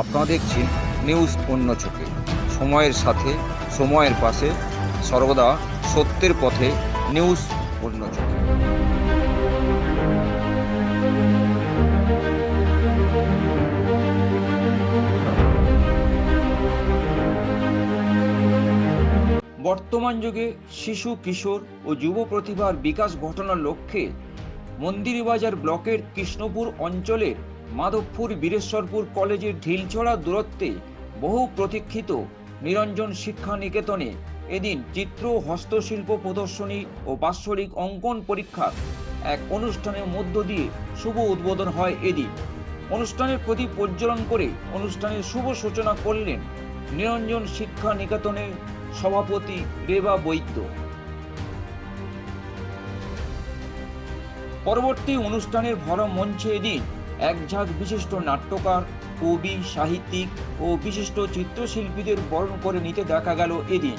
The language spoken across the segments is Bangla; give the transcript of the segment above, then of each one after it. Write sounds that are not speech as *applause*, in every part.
আপনারা দেখছেন নিউজ অন্য চোখে। সময়ের সাথে, সময়ের পাশে সর্বদা সত্যের পথে নিউজ অন্য চোখে। বর্তমান যুগে শিশু, কিশোর ও যুব প্রতিভার বিকাশ ঘটানোর লক্ষ্যে মন্দিরবাজার ব্লকের কৃষ্ণপুর অঞ্চলের মাধবপুর বীরেশ্বরপুর কলেজের ঢিলছড়া দূরত্বে বহু প্রতীক্ষিত নিরঞ্জন শিক্ষা নিকেতনে এদিন চিত্র, হস্তশিল্প প্রদর্শনী ও বাৎসরিক অঙ্কন পরীক্ষার এক অনুষ্ঠানের মধ্য দিয়ে শুভ উদ্বোধন হয় এদিন। অনুষ্ঠানের প্রতি প্রজ্বলন করে অনুষ্ঠানের শুভ সূচনা করলেন নিরঞ্জন শিক্ষা নিকেতনের সভাপতি রেবা বৈদ্য। পরবর্তী অনুষ্ঠানের ভরা মঞ্চে এদিন এক ঝাঁক বিশিষ্ট নাট্যকার, কবি, সাহিত্যিক ও বিশিষ্ট চিত্রশিল্পীদের বরণ করে নিতে দেখা গেল এদিন।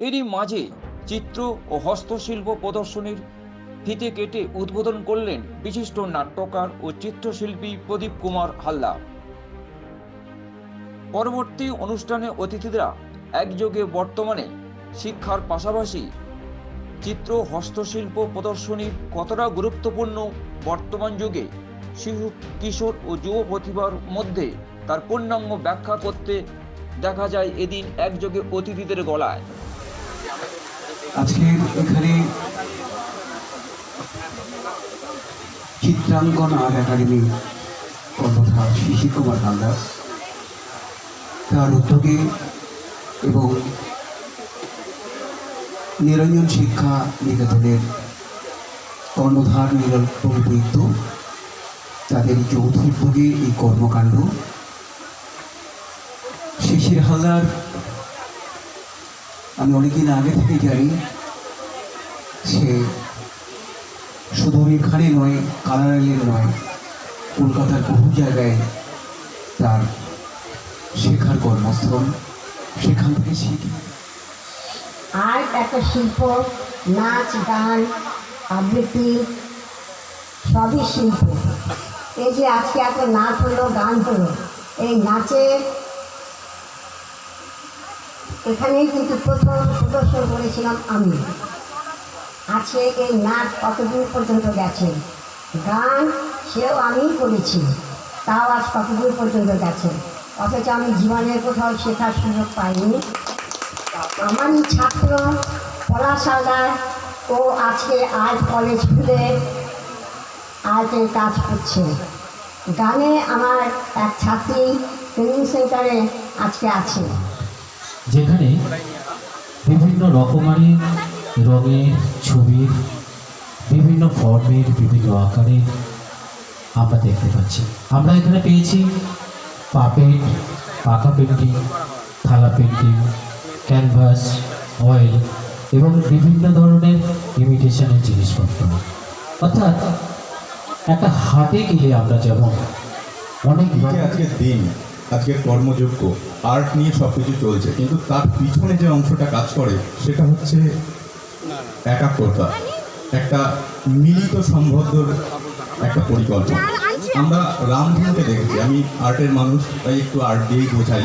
এরই মাঝে চিত্র ও হস্তশিল্প প্রদর্শনীর ফিতে কেটে উদ্বোধন করলেন বিশিষ্ট নাট্যকার ও চিত্রশিল্পী প্রদীপ কুমার হালদার। পরবর্তী অনুষ্ঠানে অতিথিরা একযোগে বর্তমানে শিক্ষার পাশাপাশি চিত্র হস্তশিল্প প্রদর্শনী কতটা গুরুত্বপূর্ণ বর্তমান যুগে শিশু, কিশোর ও যুব প্রতিভার মধ্যে তার পূর্ণাঙ্গ ব্যাখ্যা করতে দেখা যায় এদিন একযোগে অতিথিদের গলায়। আজকে এখানে চিত্রাঙ্কন আর্ট একাডেমি কর্মধার শিশির কুমার হালদার তার উদ্যোগে এবং নিরঞ্জন শিক্ষা নিকেতনের কর্ণধার বৈদ্য তাদের যৌথ উদ্যোগে এই কর্মকাণ্ড। শিশির হালদার আমি অনেকদিন আগে থেকে জানি সে শুধু এখানে নয় কালারাইলের নয়, কলকাতার বহু জায়গায় তার শেখার কর্মস্থল। সেখান থেকে শিখে। আর্ট একটা শিল্প, নাচ, গান, আবৃত্তি, সবই শিল্প। এই যে আজকে এত নাচ হলো, গান হলো, এই নাচে এখানেই কিন্তু প্রথম প্রদর্শন করেছিলাম আমি আছে এই নাচ কতদূর পর্যন্ত গেছে গান সেও আমিই করেছি তাও আজ কতদূর পর্যন্ত গেছে অথচ আমি জীবনের কোথাও শেখার সুযোগ পাইনি আমারই ছাত্র পলাশ হালদার ও আজকে আর্ট কলেজ খুলে আর্টের কাজ করছে গানে আমার এক ছাত্রী ট্রেনিং সেন্টারে আজকে আছে যেখানে বিভিন্ন রকমারি রঙের ছবির, বিভিন্ন ফর্মের, বিভিন্ন আকারে আমরা দেখতে পাচ্ছি। আমরা এখানে পেয়েছি পাপেট পাকা পেন্টিং, থালা পেন্টিং, ক্যানভাস, অয়েল এবং বিভিন্ন ধরনের ইমিটেশনের জিনিসপত্র। অর্থাৎ একটা হাটে গেলে আমরা যেমন অনেক আজকের দিন। আজকের কর্মযোগ্য। আর্ট নিয়ে সব কিছু চলছে, কিন্তু তার পিছনে যে অংশটা কাজ করে, সেটা হচ্ছে একাগ্রতা। একটা মিলিত সম্বদ্ধর একটা পরিকল্পনা। আমরা রামধনুকে দেখেছি, আমি আর্টের মানুষ, তাই একটু আর্ট দিয়েই বোঝাই।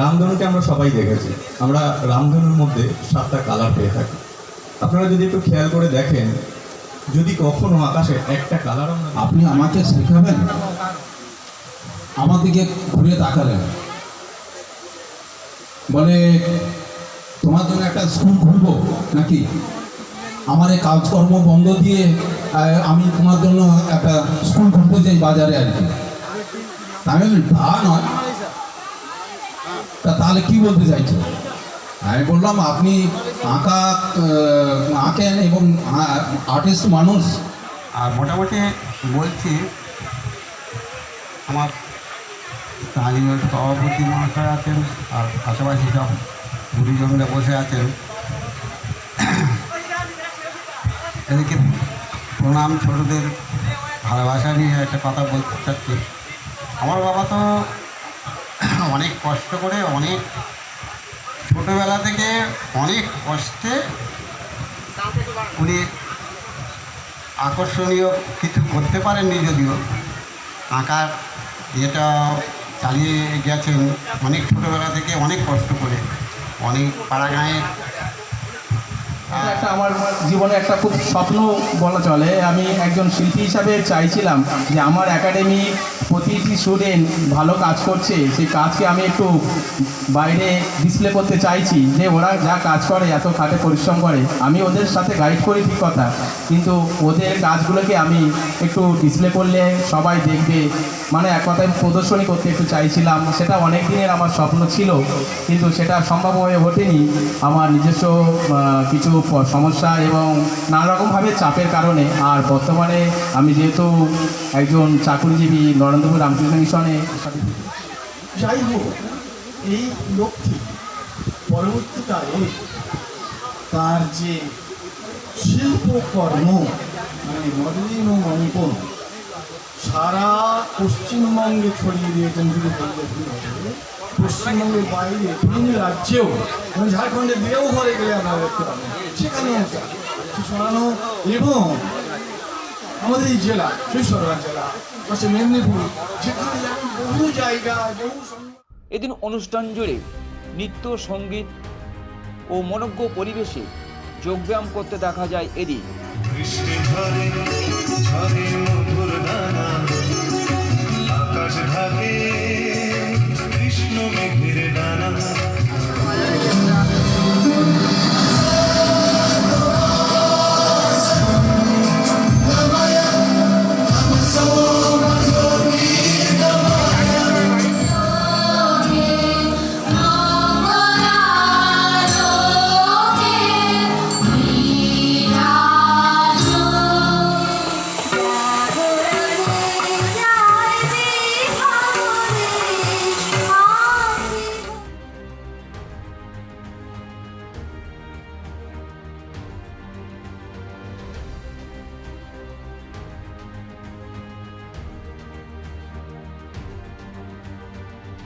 রামধনুকে আমরা সবাই দেখেছি। আমরা রামধনুর মধ্যে সাতটা কালার পেয়ে থাকি। আপনারা যদি একটু খেয়াল করে দেখেন, যদি কখনো আকাশে একটা কালার আপনি আমাকে শেখাবেন? আমার দিকে ঘুরে তাকালেন। বলে, তোমার জন্য একটা স্কুল খুলবো নাকি? আমার এই কাজকর্ম বন্ধ দিয়ে আমি তোমার জন্য একটা স্কুল খুলতে চাই বাজারে আর কি? আমি তা নয়। তা তাহলে কি বলতে চাইছো? আমি বললাম, আপনি আঁকা আঁকেন এবং আর্টিস্ট মানুষ। আর মোটামুটি বলছি, আমার স্থানীয় সভাপতি মহাশয় আছেন আর পাশাপাশি সব গুরুজনরা বসে আছেন। এদেরকে প্রণাম ছোটদের ভালোবাসা নিয়ে একটা কথা বলতে চাচ্ছি। আমার বাবা তো অনেক কষ্ট করে, অনেক ছোটোবেলা থেকে অনেক কষ্টে উনি আকর্ষণীয় কিছু করতে পারেননি যদিও। আঁকার যেটা চালিয়ে গেছেন অনেক ছোটোবেলা থেকে, অনেক কষ্ট করে, অনেক পাড়া গাঁয়ে একটা আমার জীবনে একটা খুব স্বপ্ন বলা চলে। আমি একজন শিল্পী হিসাবে চাইছিলাম যে আমার একাডেমি প্রতিটি স্টুডেন্ট ভালো কাজ করছে, সেই কাজকে আমি একটু বাইরে ডিসপ্লে করতে চাইছি, যে ওরা যা কাজ করে, এত খাটে পরিশ্রম করে। আমি ওদের সাথে গাইড করি ঠিক কথা, কিন্তু ওদের কাজগুলোকে আমি একটু ডিসপ্লে করলে সবাই দেখবে। মানে এক কথায় প্রদর্শনী করতে একটু চাইছিলাম, সেটা অনেক দিনের আমার স্বপ্ন ছিল, কিন্তু সেটা সম্ভব হয়ে ওঠেনি। আমার নিজস্ব কিছু সমস্যা এবং নানারকমভাবে চাপের কারণে। আর বর্তমানে আমি যেহেতু একজন চাকুরিজীবী নরেন্দ্রপুর রামকৃষ্ণ মিশনে যাই হোক এই লোকটি পরবর্তীকালে তার যে শিল্পকর্ম মানে মডেলিং ও অঙ্কন, সারা পশ্চিমবঙ্গে ছড়িয়ে দিয়েছেন বলতে পশ্চিমবঙ্গের বাইরে বিভিন্ন রাজ্যেও মানে ঝাড়খণ্ডের দেওঘরে গেলে আমরা দেখতে পাবো সেখানেও তা ছড়ানো এবং আমাদের এই জেলা শৈশবরা জেলা পশ্চিম মেদিনীপুর যেমন বহু জায়গায় বহু এদিন অনুষ্ঠান জুড়ে নৃত্য সংগীত ও মনজ্ঞ পরিবেশে যোগব্যায়াম করতে দেখা যায় এদিন। আকাশ ঢাকে কৃষ্ণ মেঘের ডানা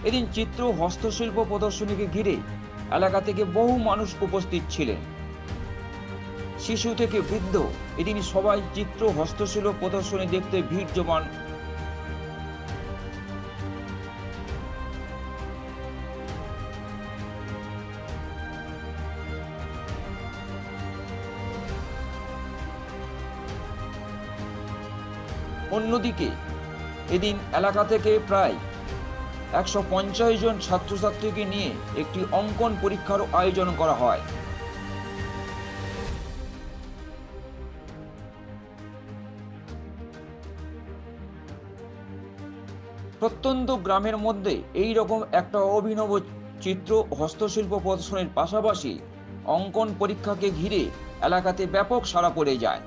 এদিন চিত্র হস্তশিল্প প্রদর্শনীকে ঘিরে এলাকা থেকে বহু মানুষ উপস্থিত ছিলেন। শিশু থেকে বৃদ্ধ এদিন সবাই চিত্র হস্তশিল্প প্রদর্শনী দেখতে ভিড় জমান। অন্যদিকে এদিন এলাকা থেকে প্রায় একশো পঞ্চাশ জন ছাত্রছাত্রীকে নিয়ে একটি অঙ্কন পরীক্ষার আয়োজন করা হয়। প্রত্যন্ত গ্রামের মধ্যে এই রকম একটা অভিনব চিত্র হস্তশিল্প প্রদর্শনের পাশাপাশি অঙ্কন পরীক্ষাকে ঘিরে এলাকাতে ব্যাপক সাড়া পড়ে যায়।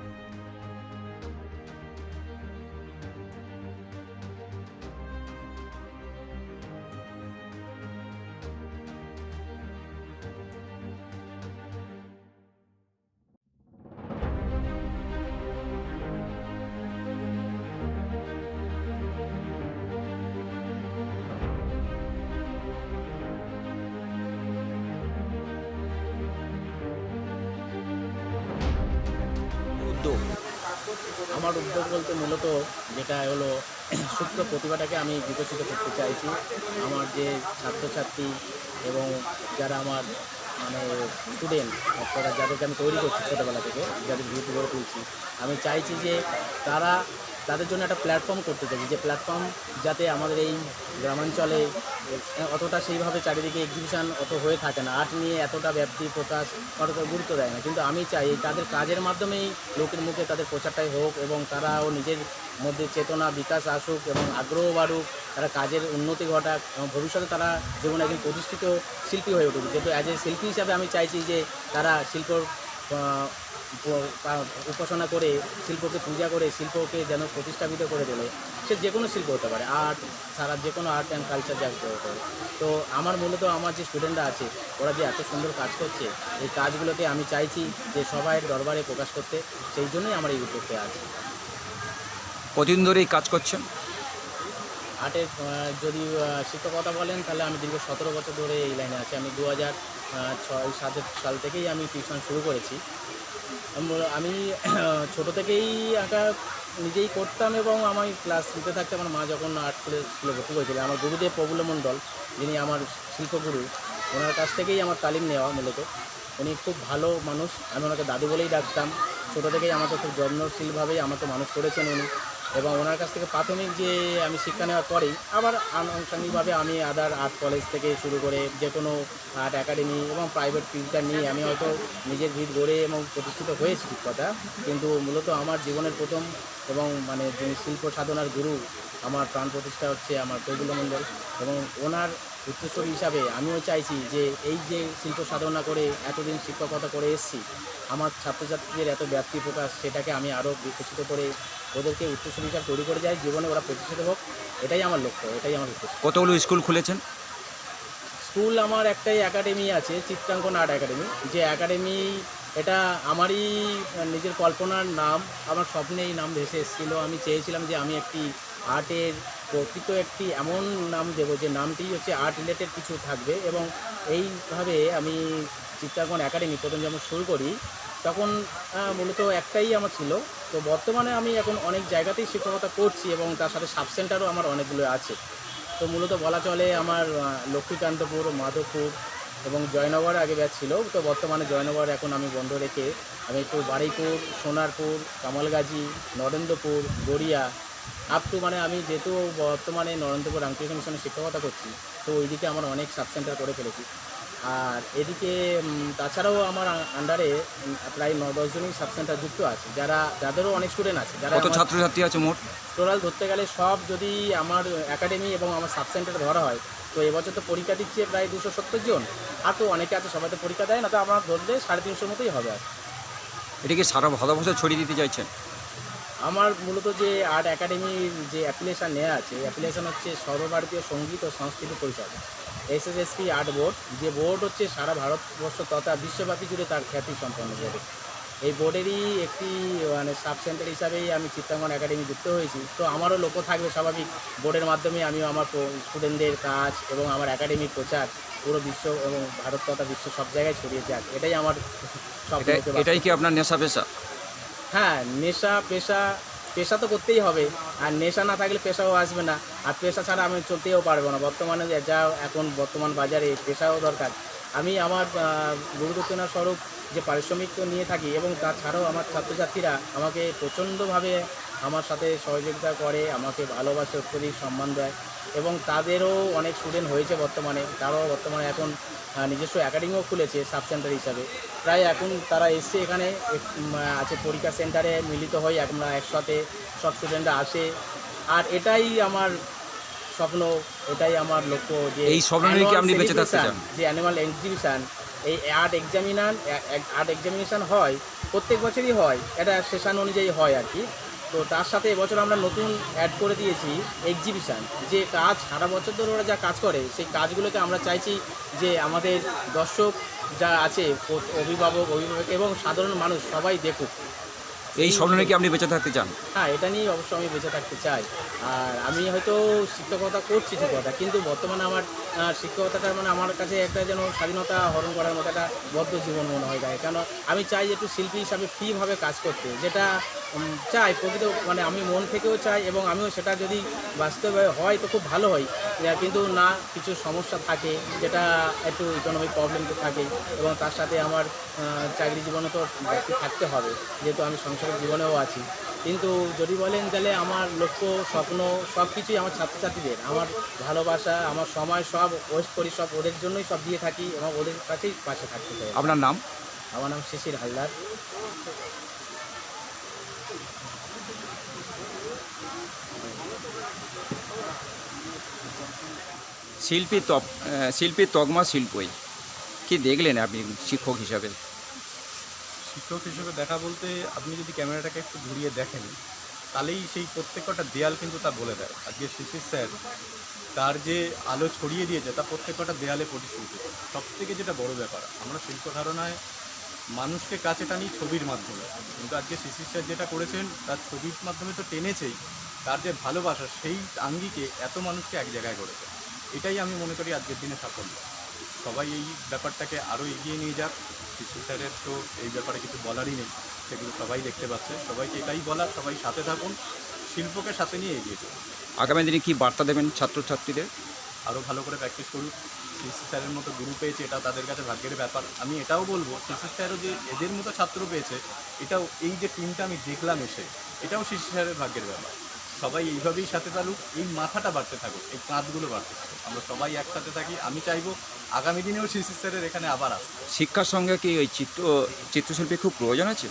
আমার উদ্যোগ বলতে মূলত যেটা হলো, *clears throat* সুপ্ত প্রতিভাটাকে আমি বিকশিত করতে চাইছি। আমার যে ছাত্রছাত্রী এবং যারা আমার মানে স্টুডেন্ট অর্থাৎ যাদেরকে আমি তৈরি করছি ছোটোবেলা থেকে, যাদের ভিত্তি গড়ে তুলছি, আমি চাইছি যে তারা তাদের জন্য একটা প্ল্যাটফর্ম করতে চাইছি যে প্ল্যাটফর্ম যাতে আমাদের এই গ্রামাঞ্চলে অতটা সেইভাবে চারিদিকে এক্সিবিশান অত হয়ে থাকে না। আর্ট নিয়ে এতটা ব্যাপ্তি প্রকাশ অতটা গুরুত্ব দেয় না। কিন্তু আমি চাই তাদের কাজের মাধ্যমেই লোকের মুখে তাদের প্রচারটাই হোক এবং তারাও নিজের মধ্যে চেতনা বিকাশ আসুক এবং আগ্রহ বাড়ুক তারা কাজের উন্নতি ঘটাক এবং ভবিষ্যতে তারা জীবনে একজন প্রতিষ্ঠিত শিল্পী হয়ে উঠুক। যেহেতু অ্যাজ এ শিল্পী হিসাবে আমি চাইছি যে তারা শিল্প আহ, প- পা- উপাসনা করে শিল্পকে পূজা করে শিল্পকে যেন প্রতিষ্ঠাপিত করে তোলে সে যে কোনো শিল্প হতে পারে আর্ট সারা যে কোনো আর্ট অ্যান্ড কালচার জাগতে হতে পারে তো আমার মূলত আমার যে স্টুডেন্টরা আছে ওরা যে এত সুন্দর কাজ করছে এই কাজগুলোকে আমি চাইছি যে সবাই দরবারে প্রকাশ করতে সেই জন্যই আমার এই উদ্যোগটা আছে। কতদিন ধরে এই কাজ করছেন? আর্টের যদি শিক্ষকতা বলেন তাহলে আমি দীর্ঘ সতেরো বছর ধরে এই লাইনে আছি। আমি দু হাজার ছয় সাতের সাল থেকেই আমি টিউশন শুরু করেছি। আম- *clears throat* ছোটো থেকেই আঁকা নিজেই করতাম এবং আমি ক্লাস নিতে থাকতে আমার মা যখন আর্ট স্কুলে স্কুলে ভর্তি করেছিলেন আমার গুরুদেব প্রবুল মণ্ডল, যিনি আমার শিল্পগুরু, ওনার কাছ থেকেই আমার তালিম নেওয়া মূলত। উনি খুব ভালো মানুষ, আমি ওনাকে দাদু বলেই ডাকতাম। ছোটো থেকেই আমাকে খুব যত্নশীলভাবেই আমাকে মানুষ করেছেন উনি। এবং ওনার কাছ থেকে প্রাথমিক যে আমি শিক্ষা নেওয়ার পরেই আবার আনুষ্ঠানিকভাবে আমি আদার আর্ট কলেজ থেকে শুরু করে যে কোনো আর্ট একাডেমি এবং প্রাইভেট টিউটার নিয়ে আমি হয়তো নিজের ভিড় গড়ে এবং প্রতিষ্ঠিত হয়েছি ঠিক কথা। কিন্তু মূলত আমার জীবনের প্রথম এবং মানে যিনি শিল্প সাধনার গুরু, আমার প্রাণ প্রতিষ্ঠা হচ্ছে আমার প্রফুল্ল মণ্ডল এবং ওনার উত্তরসূরি হিসাবে আমিও চাইছি যে এই যে শিল্প সাধনা করে এতদিন শিক্ষকতা করে এসেছি আমার ছাত্রছাত্রীদের এত ব্যক্তি প্রকাশ সেটাকে আমি আরও বিকশিত করে ওদেরকে উত্তরসূরি হিসাবে তৈরি করে যাই জীবনে ওরা প্রতিষ্ঠিত হোক এটাই আমার লক্ষ্য এটাই আমার উদ্দেশ্য। কতগুলো স্কুল খুলেছেন? স্কুল আমার একটাই একাডেমি আছে চিত্রাঙ্কন আর্ট একাডেমি যে একাডেমি এটা আমারই নিজের কল্পনার নাম, আমার স্বপ্নে এই নাম ভেসে এসেছিল। আমি চেয়েছিলাম যে আমি একটি আর্টের প্রকৃত একটি এমন নাম দেবো, যে নামটি হচ্ছে আর্ট রিলেটেড কিছু থাকবে। এবং এইভাবে আমি চিত্রাঙ্কন একাডেমি প্রথম যখন শুরু করি, তখন মূলত একটাই আমার ছিল। তো বর্তমানে আমি এখন অনেক জায়গাতেই শিক্ষকতা করছি এবং তার সাথে সাব সেন্টারও আমার অনেকগুলো আছে। তো মূলত বলা চলে আমার লক্ষ্মীকান্তপুর, মাধবপুর এবং জয়নগর আগে ব্যাচ ছিল তো বর্তমানে জয়নগর এখন আমি বন্ধ রেখে আমি একটু বারুইপুর সোনারপুর, কামালগাজী, নরেন্দ্রপুর, গড়িয়া আপ টু মানে আমি যেহেতু বর্তমানে নরেন্দ্রপুর রামকৃষ্ণ মিশনে শিক্ষকতা করছি, তো ওইদিকে আমার অনেক সাব সেন্টার করে ফেলেছি। আর এদিকে তাছাড়াও আমার আন্ডারে প্রায় ন দশ জনই সাব সেন্টার যুক্ত আছে। যারা যাদেরও অনেক স্টুডেন্ট আছে যারা কত ছাত্রছাত্রী আছে মোট? টোটাল ধরতে গেলে সব যদি আমার একাডেমি এবং আমার সাব সেন্টারে ধরা হয় তো এবছর তো পরীক্ষা দিচ্ছে প্রায় দুশো সত্তর জন। আর তো অনেকে আছে সবাই তো পরীক্ষা দেয় না তো আমার ধরলে সাড়ে তিনশোর মতোই হবে আর। এটা কি সারা ভালোবাসা ছড়িয়ে দিতে চাইছেন? আমার মূলত যে আর্ট একাডেমির যে অ্যাপ্লিকেশান নেওয়া আছে অ্যাপ্লিকেশান হচ্ছে সর্বভারতীয় সংগীত ও সংস্কৃতি পরিষদ এসএসএসপি আর্ট বোর্ড যে বোর্ড হচ্ছে সারা ভারতবর্ষ তথা বিশ্বব্যাপী জুড়ে তার খ্যাতি সম্পন্ন করে এই বোর্ডেরই একটি মানে সাব সেন্টার হিসাবেই আমি চিত্রাঙ্গন একাডেমি যুক্ত হয়েছি। তো আমারও লক্ষ্য থাকবে স্বাভাবিক বোর্ডের মাধ্যমে আমিও আমার স্টুডেন্টদের কাজ এবং আমার একাডেমির প্রচার পুরো বিশ্ব এবং ভারত তথা বিশ্ব সব জায়গায় ছড়িয়ে যাক। এটাই আমার এটাই কি আপনার নেশা পেশা? হ্যাঁ নেশা পেশা পেশা তো করতেই হবে। আর নেশা না থাকলে পেশাও আসবে না। আর পেশা ছাড়া আমি চলতেও পারব না। বর্তমানে যা এখন বর্তমান বাজারে পেশাও দরকার। আমি আমার গুরুদক্ষিণা স্বরূপ যে পারিশ্রমিক তো নিয়ে থাকি এবং তাছাড়াও আমার ছাত্রছাত্রীরা আমাকে প্রচণ্ডভাবে আমার সাথে সহযোগিতা করে আমাকে ভালোবাসে অত্যধিক সম্মান দেয় এবং তাদেরও অনেক স্টুডেন্ট হয়েছে বর্তমানে। তারাও বর্তমানে এখন নিজস্ব একাডেমিও খুলেছে সাব সেন্টার হিসাবে। প্রায় এখন তারা এসছে এখানে আছে পরীক্ষা সেন্টারে মিলিত হই আমরা একসাথে সব স্টুডেন্টরা আসে। আর এটাই আমার স্বপ্ন এটাই আমার লক্ষ্য যে এই স্বপ্ন কি আপনি বেঁচে থাকতে চান? যে অ্যানিমাল এক্সিবিশন এই আর্ট এক্সামিনার আর্ট এক্সামিনেশন হয় প্রত্যেক বছরই হয় এটা সেশন অনুযায়ী হয় আর কি। তো তার সাথে এবছর আমরা নতুন অ্যাড করে দিয়েছি এক্সিবিশান যে কাজ, সারা বছর ধরে ওরা যা কাজ করে, সেই কাজগুলোকে আমরা চাইছি যে আমাদের দর্শক যা আছে, অভিভাবক অভিভাবক এবং সাধারণ মানুষ সবাই দেখুক। এই স্বপ্ন কি আপনি বেঁচে থাকতে চান? হ্যাঁ এটা নিয়ে অবশ্যই আমি বেঁচে থাকতে চাই। আর আমি হয়তো শিক্ষকতা করছি ঠিক কথা, কিন্তু বর্তমানে আমার শিক্ষকতাটা মানে আমার কাছে একটা যেন স্বাধীনতা হরণ করার মতো একটা বদ্ধ জীবন মনে হয় গায়ে। কেন, আমি চাই যে একটু শিল্পী হিসাবে ফ্রিভাবে কাজ করতে, যেটা চাই প্রকৃত মানে আমি মন থেকেও চাই এবং আমিও সেটা যদি বাস্তবে হয় তো খুব ভালো হয়। কিন্তু না, কিছু সমস্যা থাকে যেটা একটু ইকোনমিক প্রবলেম তো থাকে এবং তার সাথে আমার চাকরি জীবনে তো থাকতে হবে, যেহেতু আমি সংসার ছাত্র জীবনেও আছি। কিন্তু যদি বলেন তাহলে আমার লক্ষ্য স্বপ্ন সব কিছুই আমার ছাত্রছাত্রীদের। আমার ভালোবাসা আমার সময় সব ওয়েস্ট করি সব ওদের জন্যই সব দিয়ে থাকি এবং ওদের কাছেই পাশে থাকতে চাই। আপনার নাম? আমার নাম শিশির হালদার। শিল্পী তপ শিল্পী তকমা শিল্পই কি দেখলেন আপনি শিক্ষক হিসাবে? শিক্ষক হিসেবে দেখা বলতে আপনি যদি ক্যামেরাটাকে একটু ঘুরিয়ে দেখেন, তাহলেই সেই প্রত্যেকটা দেয়াল কিন্তু তা বলে দেয়। আজকে শিশির স্যার, তার যে আলো ছড়িয়ে দিয়েছে, তা প্রত্যেকটা দেয়ালে প্রতিশ্রুতি সব থেকে যেটা বড় ব্যাপার, আমরা শিল্প ধারণায় মানুষকে কাছে টানি ছবির মাধ্যমে। কিন্তু আজকে শিশির স্যার যেটা করেছেন, তার ছবির মাধ্যমে তো টেনেছেই, তার যে ভালোবাসা, সেই আঙ্গিকে এত মানুষকে এক জায়গায় করেছে এটাই আমি মনে করি আজকের দিনে সাফল্য। সবাই এই ব্যাপারটাকে আরও এগিয়ে নিয়ে যাক। শিশু স্যারের তো এই ব্যাপারে কিছু বলারই নেই সেগুলো সবাই দেখতে পাচ্ছে। সবাইকে এটাই বলার সবাই সাথে থাকুন শিল্পকে সাথে নিয়ে এগিয়ে চলুন। আগামী দিনে কি বার্তা দেবেন ছাত্রছাত্রীদের? আরও ভালো করে প্র্যাকটিস করুক। শিশু স্যারের মতো গুরু পেয়েছে এটা তাদের কাছে ভাগ্যের ব্যাপার। আমি এটাও বলব শিশু স্যারও যে এদের মতো ছাত্র পেয়েছে এটাও এই যে টিমটা আমি দেখলাম এসে এটাও শিশু স্যারের ভাগ্যের ব্যাপার। সবাই এইভাবেই সাথে থাকুক এই মাথাটা বাড়তে থাকুক এই কাঁধগুলো বাড়তে থাকুক। আমরা সবাই একসাথে থাকি আমি চাইব আগামী দিনেও শিশু স্যারের এখানে আবার আসতে শিক্ষার সঙ্গে কি ওই চিত্র চিত্রশিল্পী খুব প্রয়োজন আছে?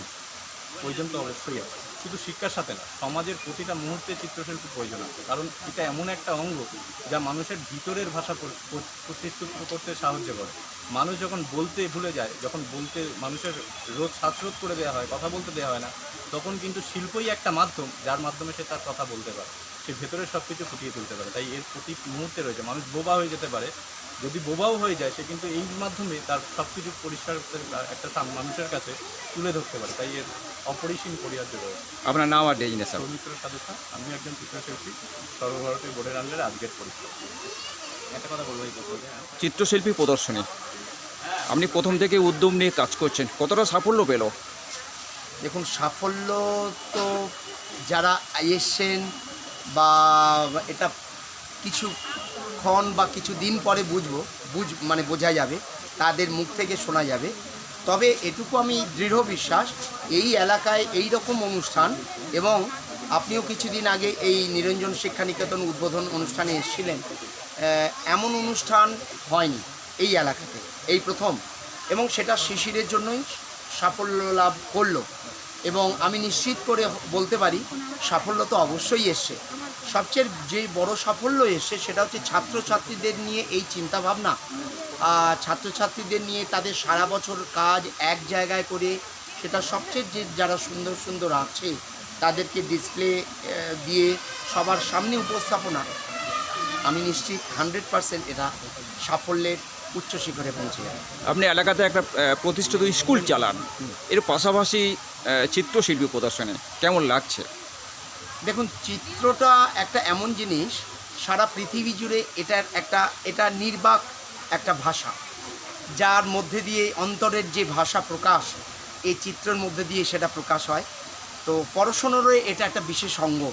প্রয়োজন তো অবশ্যই আছে। শুধু শিক্ষার সাথে না সমাজের প্রতিটা মুহূর্তে চিত্রশিল্পী প্রয়োজন আছে। কারণ এটা এমন একটা অঙ্গ যা মানুষের ভিতরের ভাষা প্র- প্র- প্রতিষ্ঠিত করতে সাহায্য করে। মানুষ যখন বলতে ভুলে যায় যখন বলতে মানুষের রোজ শ্বাসরোধ করে দেওয়া হয় কথা বলতে দেওয়া হয় না তখন কিন্তু শিল্পই একটা মাধ্যম যার মাধ্যমে সে তার কথা বলতে পারে। সে ভেতরের সব কিছু ফুটিয়ে তুলতে পারে। তাই এর প্রতি মুহূর্তে রয়েছে। মানুষ বোবা হয়ে যেতে পারে যদি বোবাও হয়ে যায় সে কিন্তু এই মাধ্যমে তার সব কিছু পরিষ্কার একটা মানুষের কাছে তুলে ধরতে পারে। তাই এর অপরিসীম পরিহার্য রয়েছে আপনার নাম আর ডেজিনেশন সৌমিত্র সাধুকা আমি একজন চিত্রশিল্পী সর্বভারতীয় বোর্ডের আন্ডারে আজকের পরীক্ষা। একটা কথা বলব এই প্রসঙ্গে চিত্রশিল্পী প্রদর্শনী। আপনি প্রথম থেকে উদ্যম নিয়ে কাজ করছেন। কতটা সাফল্য পেল? দেখুন সাফল্য তো যারা এসছেন বা এটা কিছু ক্ষণ বা কিছু দিন পরে বুঝব, বুঝ মানে বোঝা যাবে, তাদের মুখ থেকে শোনা যাবে। তবে এটুকু আমি দৃঢ় বিশ্বাস, এই এলাকায় এই রকম অনুষ্ঠান এবং আপনিও কিছুদিন আগে এই নিরঞ্জন শিক্ষা নিকেতন উদ্বোধন অনুষ্ঠানে এসেছিলেন এমন অনুষ্ঠান হয়নি এই এলাকাতে, এই প্রথম। এবং সেটা শিশিরের জন্যই সাফল্য লাভ করল। এবং আমি নিশ্চিত করে বলতে পারি, সাফল্য তো অবশ্যই এসছে। সবচেয়ে যে বড় সাফল্য এসে সেটা হচ্ছে ছাত্রছাত্রীদের নিয়ে এই চিন্তাভাবনা। ছাত্রছাত্রীদের নিয়ে তাদের সারা বছর কাজ এক জায়গায় করে সেটা সবচেয়ে যে যারা সুন্দর সুন্দর আছে, তাদেরকে ডিসপ্লে দিয়ে সবার সামনে উপস্থাপনা। আমি নিশ্চিত হান্ড্রেড পারসেন্ট এটা সাফল্যের উচ্চ শিখরে পৌঁছে যাবে। আপনি এলাকাতে একটা প্রতিষ্ঠিত স্কুল চালান। এর পাশাপাশি চিত্রশিল্পী প্রদর্শনে কেমন লাগছে? দেখুন, চিত্রটা একটা এমন জিনিস, সারা পৃথিবী জুড়ে এটার একটা, এটা নির্বাক একটা ভাষা, যার মধ্যে দিয়ে অন্তরের যে ভাষা প্রকাশ, এই চিত্রের মধ্যে দিয়ে সেটা প্রকাশ হয়। তো পড়াশোনারও এটা একটা বিশেষ অঙ্গ।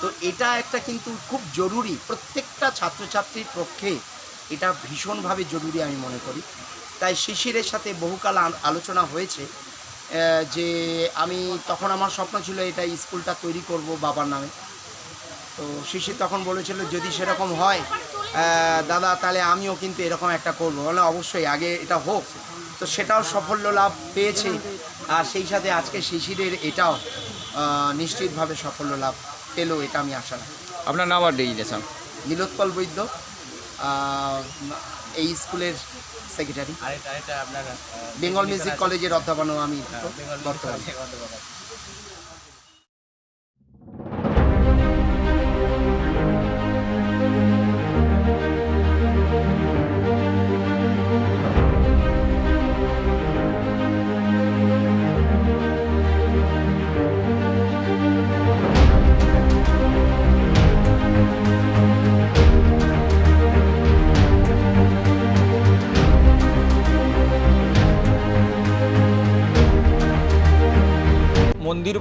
তো এটা একটা কিন্তু খুব জরুরি, প্রত্যেকটা ছাত্রছাত্রীর পক্ষে এটা ভীষণভাবে জরুরি আমি মনে করি। তাই শিশিরের সাথে বহুকাল আলোচনা হয়েছে। যে আমি তখন আমার স্বপ্ন ছিল এটা স্কুলটা তৈরি করব বাবার নামে। তো শিশির তখন বলেছিল যদি সেরকম হয় দাদা তাহলে আমিও কিন্তু এরকম একটা করব। বলে অবশ্যই আগে এটা হোক। তো সেটাও সাফল্য লাভ পেয়েছে। আর সেই সাথে আজকে শিশিরের এটাও নিশ্চিতভাবে সাফল্য লাভ পেল এটা আমি আশা রাখি। আপনার নাম আর ডেজিনেশন? নীলোৎপল বৈদ্য এই স্কুলের সেক্রেটারি আর এটা আপনার বেঙ্গল মিউজিক কলেজের অধ্যাপনও আমি হ্যাঁ, বর্তমানে।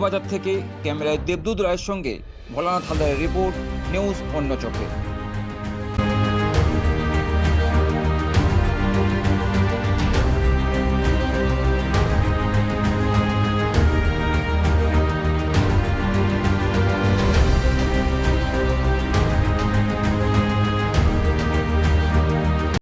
বাজার থেকে ক্যামেরায় দেবদূত রায়ের সঙ্গে ভোলানাথ হালদারের রিপোর্ট নিউজ অন্য চোখে।